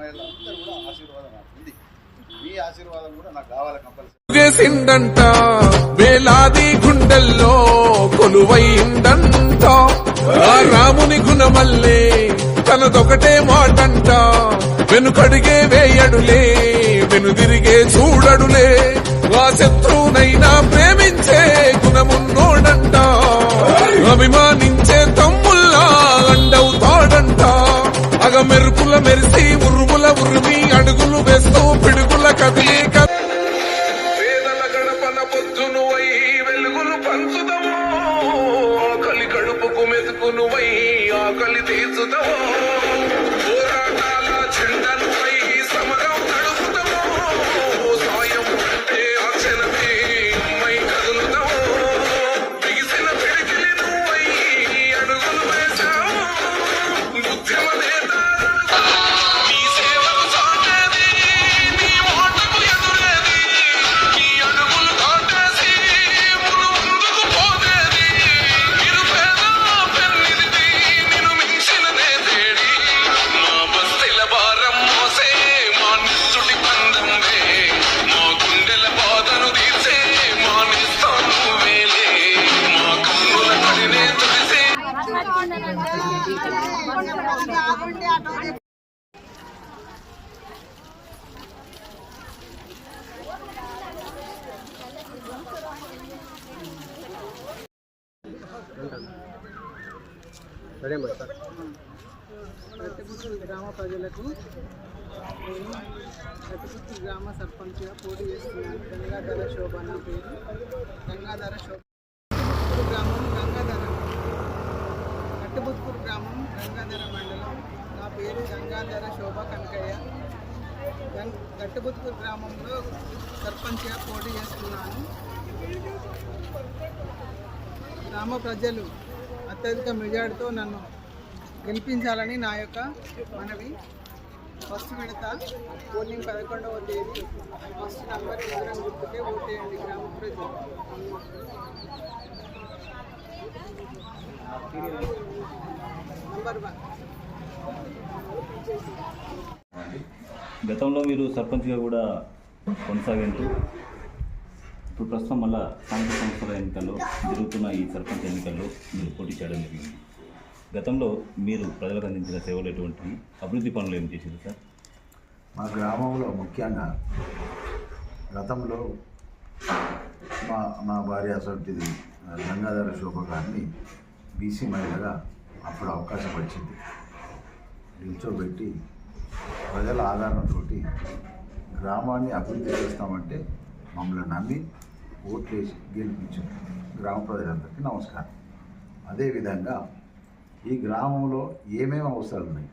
మహిళలందరూ కూడా ఆశీర్వాదం ఉంది. మీ ఆశీర్వాదం కూడా నాకు కావాలి కంపల్సరీ. వేలాది గుండెల్లో కొలువైందంట. రాముని గుణమల్లే తనదొకటే మాటంట వెనుకడిగే వేయడులే వెనుదిరిగే చూడడులే. ఆ శత్రువునైనా గ్రామ ప్రజలకు నేను ప్రతిపుత్తి గ్రామ సర్పంచ్గా పోటీ చేస్తున్నాను గంగాధర శోభ నా పేరు. గంగాధర శోభ. గ్రామం కట్టపుత్తూరు గ్రామం గంగాధర మండలం. నా పేరు గంగాధర శోభ కనకయ్య. గం గ్రామంలో సర్పంచ్గా పోటీ చేస్తున్నాను. గ్రామ ప్రజలు అత్యధిక మెజార్టీతో నన్ను గెలిపించాలని నా యొక్క మనవి. ఫస్ట్ విడత పోలింగ్ పదకొండవ తేదీ. ఫస్ట్ నంబర్ ఎదురం గుర్తుకే ఓటేయండి గ్రామ ప్రజలు. గతంలో మీరు సర్పంచ్గా కూడా కొనసాగింటూ ఇప్పుడు ప్రస్తుతం మళ్ళా స్థానిక సంస్థల ఎన్నికల్లో జరుగుతున్న ఈ సర్పంచ్ ఎన్నికల్లో మీరు పోటీ చేయడం జరిగింది. గతంలో మీరు ప్రజలకు అందించిన సేవలు ఎటువంటివి? అభివృద్ధి పనులు ఏం చేశారు సార్? మా గ్రామంలో ముఖ్యంగా గతంలో మా మా భార్య అసొంటిది గంగాధర శోభ గారిని బీసీ మహిళగా అప్పుడు అవకాశం వచ్చింది. నిల్చోబెట్టి ప్రజల ఆధారంతో గ్రామాన్ని అభివృద్ధి చేస్తామంటే మమ్మల్ని నమ్మి ఓట్లేసి గెలిపించారు గ్రామ ప్రజలందరికీ నమస్కారం. అదేవిధంగా ఈ గ్రామంలో ఏమేమి అవసరాలు ఉన్నాయి?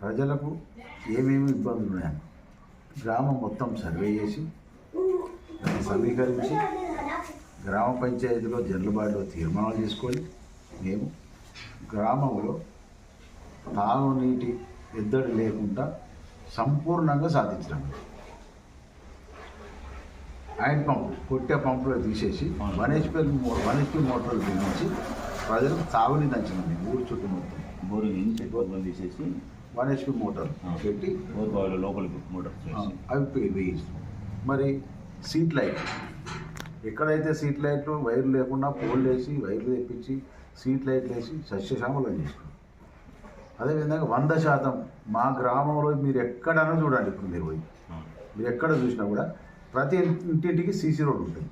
ప్రజలకు ఏమేమి ఇబ్బందులు ఉన్నాయని గ్రామం మొత్తం సర్వే చేసి దాన్ని సమీకరించి గ్రామ పంచాయతీలో జన్లుబాటులో తీర్మానాలు చేసుకొని మేము గ్రామంలో తాగునీటి ఎద్దడి లేకుండా సంపూర్ణంగా సాధించడం హ్యాండ్ పంపు కొట్టే పంపులో తీసేసి వన్ హెచ్పి వన్ హెచ్పి మోటార్లు బిగించి ప్రజలకు తాగునీరు అంచినాం ఊరు చుట్టూ మొత్తం. బోరు నుంచి బోర్లు తీసేసి వన్ హెచ్పి మోటార్ పెట్టి బోర్ బావిలో లోపలికి మోటార్ అవి వేయిస్తాం మరి సీట్ లైట్ ఎక్కడైతే సీట్ లైట్లు వైర్లు లేకుండా పోల్ వేసి వైర్లు తెప్పించి సీట్ లైట్లు వేసి సస్యశ్యామలం చేసినాం అదేవిధంగా వంద శాతం మా గ్రామంలో మీరు ఎక్కడైనా చూడండి ఇప్పుడు మీరు పోయి. మీరు ఎక్కడ చూసినా కూడా ప్రతి ఇంటింటికి సీసీ రోడ్ ఉంటుంది.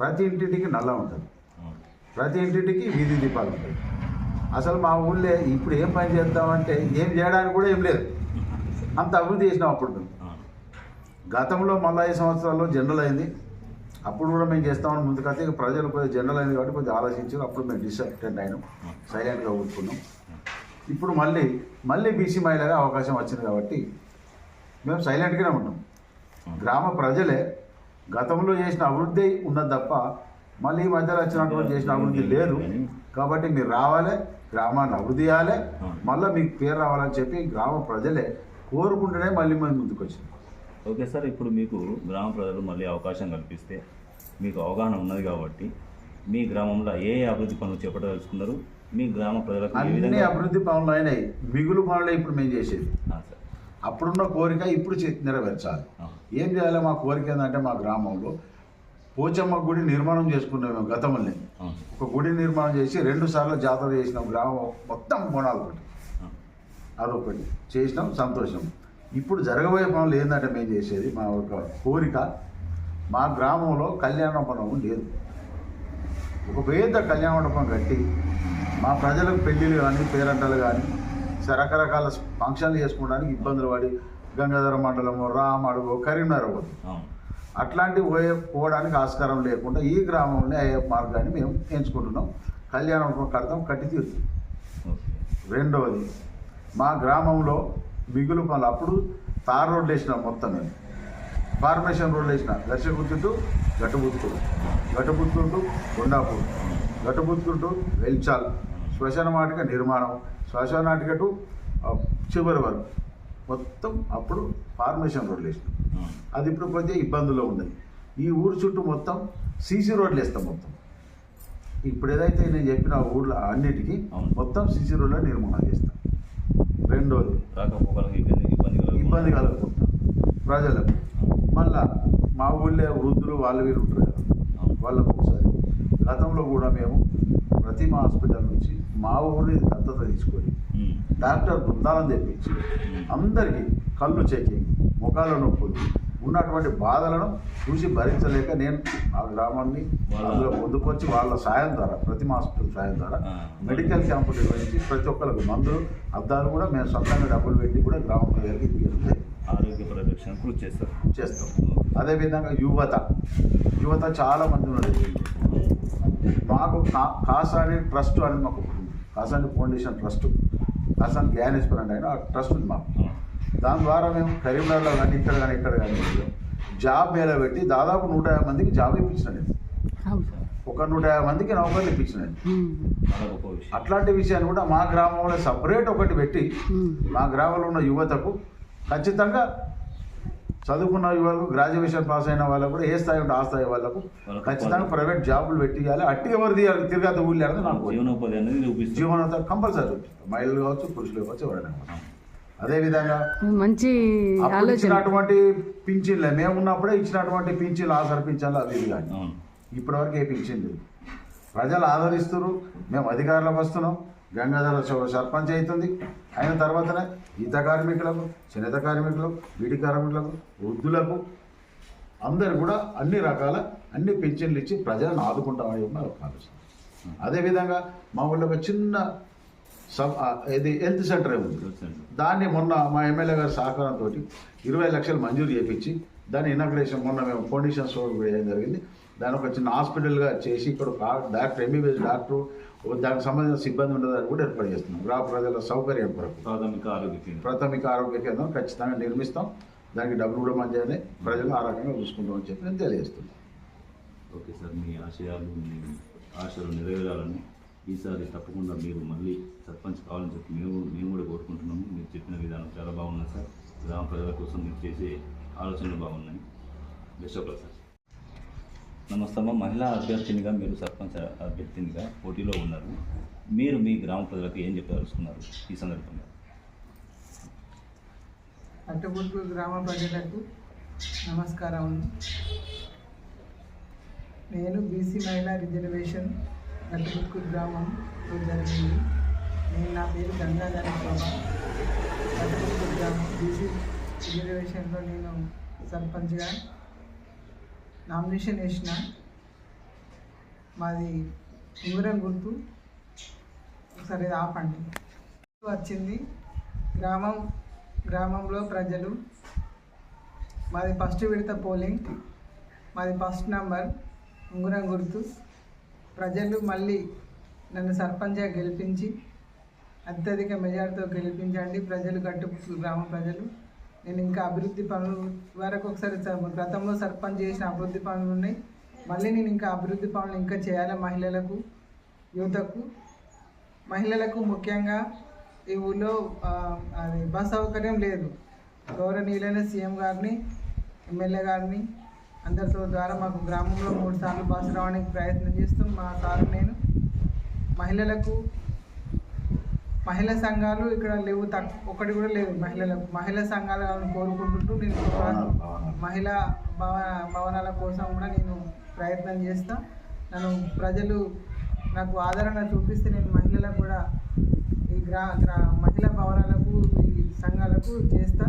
ప్రతి ఇంటింటికి నల్ల ఉంటుంది. ప్రతి ఇంటింటికి వీధి దీపాలు ఉంటాయి. అసలు మా ఊళ్ళో ఇప్పుడు ఏం పని చేద్దామంటే ఏం చేయడానికి కూడా ఏం లేదు. అంత అభివృద్ధి చేసినాం అప్పుడు. గతంలో మళ్ళీ ఐదు సంవత్సరాల్లో జనరల్ అయింది. అప్పుడు కూడా మేము చేస్తామని ముందుకైతే ఇక ప్రజలు కొద్దిగా జనరల్ అయింది కాబట్టి కొద్దిగా ఆలోచించారు. అప్పుడు మేము డిసప్టెంట్ అయినాం. సైలెంట్గా ఊరుకున్నాం ఇప్పుడు మళ్ళీ మళ్ళీ బీసీ మహిళగా అవకాశం వచ్చింది కాబట్టి మేము సైలెంట్గానే ఉన్నాం. గ్రామ ప్రజలే గతంలో చేసిన అభివృద్ధి ఉన్నది తప్ప మళ్ళీ ఈ మధ్యలో వచ్చినటువంటి చేసిన అభివృద్ధి లేదు. కాబట్టి మీరు రావాలి గ్రామాన్ని అభివృద్ధి చేయాలి. మళ్ళీ మీకు పేరు రావాలని చెప్పి గ్రామ ప్రజలే కోరుకుంటేనే మళ్ళీ మేము ముందుకు వచ్చింది ఓకే సార్ ఇప్పుడు మీకు గ్రామ ప్రజలు మళ్ళీ అవకాశం కల్పిస్తే మీకు అవగాహన ఉన్నది కాబట్టి మీ గ్రామంలో ఏ ఏ అభివృద్ధి పనులు చేపట్టదలుచుకున్నారు? మీ గ్రామ ప్రజలకు ఏ అన్ని విధంగా అభివృద్ధి పనులు అయినాయి. మిగులు పనులే ఇప్పుడు మేము చేసేది. ఆ, సార్. అప్పుడున్న కోరిక ఇప్పుడు చే- నెరవేర్చాలి. ఆ, ఏం చేయాలి? మా కోరిక ఏంటంటే మా గ్రామంలో పోచమ్మ గుడి నిర్మాణం చేసుకున్నాం మేము గతంలో ఆ, ఒక గుడి నిర్మాణం చేసి రెండు సార్లు జాతర చేసినాం. గ్రామం మొత్తం బోనాలతోటి. ఆ, అదొకటి. చేసినాం సంతోషం. ఇప్పుడు జరగబోయే పనులు ఏంటంటే మేము చేసేది మా ఒక కోరిక మా గ్రామంలో కళ్యాణ మండపం లేదు. ఒక పెద్ద కళ్యాణ మండపం కట్టి మా ప్రజలకు పెళ్ళిళ్ళు కానీ పేరంటలు కానీ రకరకాల ఫంక్షన్లు చేసుకోవడానికి ఇబ్బందులు పడి గంగాధర మండలము రామడుగు కరీంనగర్ పోతుంది అవును. అట్లాంటి పోయే పోవడానికి ఆస్కారం లేకుండా ఈ గ్రామంలో అయ్యే మార్గాన్ని మేము ఎంచుకుంటున్నాం. కళ్యాణ మండపం కడతాం కట్టి తీరుతాం. రెండవది మా గ్రామంలో మిగులు పనులు అప్పుడు తార్ రోడ్లు వేసినాం మొత్తం మేము ఫార్మేషన్ రోడ్లు వేసిన. దర్శకుర్తి గట్టుబుత్తుడు గట్టుబుత్తుడు కొండాపూర్. గట్టుబుత్తుడు వెల్చాల్. శ్మశాన వాటిక నిర్మాణం. శ్మశాన వాటిక టు చివరి వరకు. మొత్తం అప్పుడు ఫార్మేషన్ రోడ్లు వేసినాం. అది ఇప్పుడు కొద్దిగా ఇబ్బందుల్లో ఉన్నది. ఈ ఊరు చుట్టూ మొత్తం సీసీ రోడ్లు వేస్తాం మొత్తం. ఇప్పుడు ఏదైతే నేను చెప్పిన ఊళ్ళో అన్నిటికీ. మొత్తం సీసీ రోడ్ల నిర్మాణం చేస్తాం. రెండోది. రాకపోకలకు ఇబ్బంది కలగకుండా. కలుగుకుంటాం ప్రజలకు. మళ్ళా మా ఊళ్ళో వృద్ధులు వాళ్ళు వీళ్ళు ఉంటారు కదా. వాళ్ళకు ఒకసారి. గతంలో కూడా మేము ప్రతిమ హాస్పిటల్ నుంచి మా ఊరిని దత్తత తీసుకొని డాక్టర్ బృందాలను తెప్పించి అందరికీ కళ్ళు చెకింగ్ ముఖాల నొప్పులు ఉన్నటువంటి బాధలను చూసి భరించలేక నేను ఆ గ్రామాన్ని అందులో పొందుకొచ్చి వాళ్ళ సాయం ద్వారా ప్రతిమ హాస్పిటల్ సాయం ద్వారా. మెడికల్ క్యాంపు నిర్వహించి ప్రతి ఒక్కరికి మందులు అద్దాలు కూడా మేము సొంతంగా డబ్బులు పెట్టి కూడా గ్రామ ప్రజలకి. ఆరోగ్య పరిరక్షణ కృషి చేస్తారు. చేస్తాం. అదేవిధంగా యువత. యువత చాలా మంది ఉన్నారు. మాకు కా- కాసాని ట్రస్ట్ అని మాకు. Kasani foundation trust. Kasani Gyaneshwar అని ఆయన ఆ ట్రస్ట్ ఉంది మాకు. దాని ద్వారా మేము కరీంనగర్లో కానీ ఇక్కడ కానీ ఇక్కడ కానీ జాబ్ మేళ పెట్టి దాదాపు నూట యాభై మందికి జాబ్ ఇప్పించినాను ఒక నూట యాభై మందికి నౌకర్లు విషయం అట్లాంటి విషయాన్ని కూడా మా గ్రామంలో సపరేట్ ఒకటి పెట్టి మా గ్రామంలో ఉన్న యువతకు ఖచ్చితంగా చదువుకున్న యువకు గ్రాడ్యుయేషన్ పాస్ అయిన వాళ్ళకు కూడా ఏ స్థాయి ఉంటే ఆ స్థాయి వాళ్ళకు ఖచ్చితంగా ప్రైవేట్ జాబులు పెట్టియాలి. అట్టి ఎవరు తీయాలి? తిరగత ఊళ్ళో అనేది నాకు. జీవనోపాధి కంపల్సరీ మహిళలు కావచ్చు పురుషులు కావచ్చు ఎవరైనా. అదేవిధంగా మంచి అప్పుడు ఇచ్చినటువంటి పింఛన్లే. మేము ఉన్నప్పుడే ఇచ్చినటువంటి పింఛన్లు పింఛన్లు అవి ఇవి కానీ. ఇప్పటివరకు ఏ పింఛన్ లేదు. ప్రజలు ఆదరిస్తున్నారు మేము అధికారంలోకి వస్తున్నాం. గంగాధర చౌ- సర్పంచ్ అవుతుంది. అయిన తర్వాతనే ఈత కార్మికులకు చేనేత కార్మికులకు వీడి కార్మికులకు వృద్ధులకు అందరు కూడా అన్ని రకాల అన్ని పింఛన్లు ఇచ్చి ప్రజలను ఆదుకుంటామని చెప్పి ఒక ఆలోచన. అదేవిధంగా మా ఊళ్ళో ఒక చిన్న సబ్ ఇది హెల్త్ సెంటర్ ఉంది. దాన్ని మొన్న మా ఎమ్మెల్యే గారి సహకారంతో ఇరవై లక్షలు మంజూరు చేపించి దాని ఇనాగ్రేషన్ మొన్న మేము ఫౌండేషన్ స్టోర్ వేయడం జరిగింది. దాని ఒక చిన్న హాస్పిటల్గా చేసి ఇక్కడ డాక్టర్ ఎంబీబీఎస్ డాక్టర్ దానికి సంబంధించిన సిబ్బంది ఉండదని కూడా ఏర్పాటు చేస్తున్నాం. గ్రామ ప్రజల సౌకర్యం కొరకు. ప్రాథమిక ఆరోగ్య కేంద్రం. ప్రాథమిక ఆరోగ్య కేంద్రం ఖచ్చితంగా నిర్మిస్తాం. దానికి డబ్బులు కూడా మంచిగానే ప్రజలు ఆ రకంగా చూసుకుంటామని చెప్పి నేను తెలియజేస్తున్నాను. ఓకే సార్ మీ ఆశయాలు ఆశలు నెరవేరాలని ఈసారి తప్పకుండా మీరు మళ్ళీ సర్పంచ్ కావాలని చెప్పి మేము మేము కూడా కోరుకుంటున్నాము. మీరు చెప్పిన విధానం చాలా బాగున్నది సార్. గ్రామ ప్రజల కోసం మీరు చేసే ఆలోచనలు బాగున్నాయి. Best of sir. నమస్తే అమ్మ. మహిళా అభ్యర్థినిగా మీరు సర్పంచ్ అభ్యర్థినిగా పోటీలో ఉన్నారు. మీరు మీ గ్రామ ప్రజలకు ఏం చెప్పదలుచుకున్నారు ఈ సందర్భంగా? అట్టగుట్టు గ్రామ ప్రజలకు నమస్కారం నేను బీసీ మహిళా రిజర్వేషన్ అట్టగుట్టు గ్రామంలో జరిగింది నేను నా పేరు గంగాధర శోభ అట్టగుట్టు గ్రామం బీసీ రిజర్వేషన్లో నేను సర్పంచ్గా నామినేషన్ వేసిన. మాది ఉంగరం గుర్తు ఒకసారి ఆపండి. వచ్చింది. గ్రామం గ్రామంలో ప్రజలు. మాది ఫస్ట్ విడత పోలింగ్. మాది ఫస్ట్ నంబర్. ఉంగరం గుర్తు ప్రజలు మళ్ళీ నన్ను సర్పంచ్గా గెలిపించి అత్యధిక మెజార్టీతో గెలిపించండి. ప్రజలు గట్టు గ్రామ ప్రజలు. నేను ఇంకా అభివృద్ధి పనులు వరకు ఒకసారి స- గతంలో సర్పంచ్ చేసిన అభివృద్ధి పనులు ఉన్నాయి. మళ్ళీ నేను ఇంకా అభివృద్ధి పనులు ఇంకా చేయాలి మహిళలకు యువతకు? మహిళలకు ముఖ్యంగా ఈ ఊళ్ళో అది బస్ సౌకర్యం లేదు. గౌరవనీయులైన సీఎం గారిని ఎమ్మెల్యే గారిని అందరితో ద్వారా మాకు గ్రామంలో మూడు సార్లు బస్సు రావడానికి ప్రయత్నం చేస్తాం మా సార్ నేను మహిళలకు మహిళా సంఘాలు ఇక్కడ లేవు తక్ ఒకటి కూడా లేదు మహిళలకు. మహిళా సంఘాలను కోరుకుంటుంటూ నేను. మహిళా భవ భవనాల కోసం కూడా నేను ప్రయత్నం చేస్తా. నన్ను ప్రజలు నాకు ఆదరణ చూపిస్తే నేను మహిళలకు కూడా ఈ గ్రా గ్రా మహిళా భవనాలకు ఈ సంఘాలకు చేస్తా.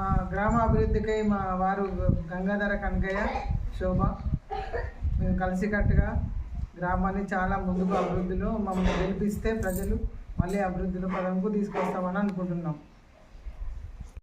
మా గ్రామాభివృద్ధికై మా వారు గంగాధర కనకయ్య శోభ. మేము కలిసికట్టుగా గ్రామాన్ని చాలా ముందుకు అభివృద్ధిలో మమ్మల్ని గెలిపిస్తే ప్రజలు మళ్ళీ అభివృద్ధిలో పదంకు తీసుకొస్తామని అనుకుంటున్నాం.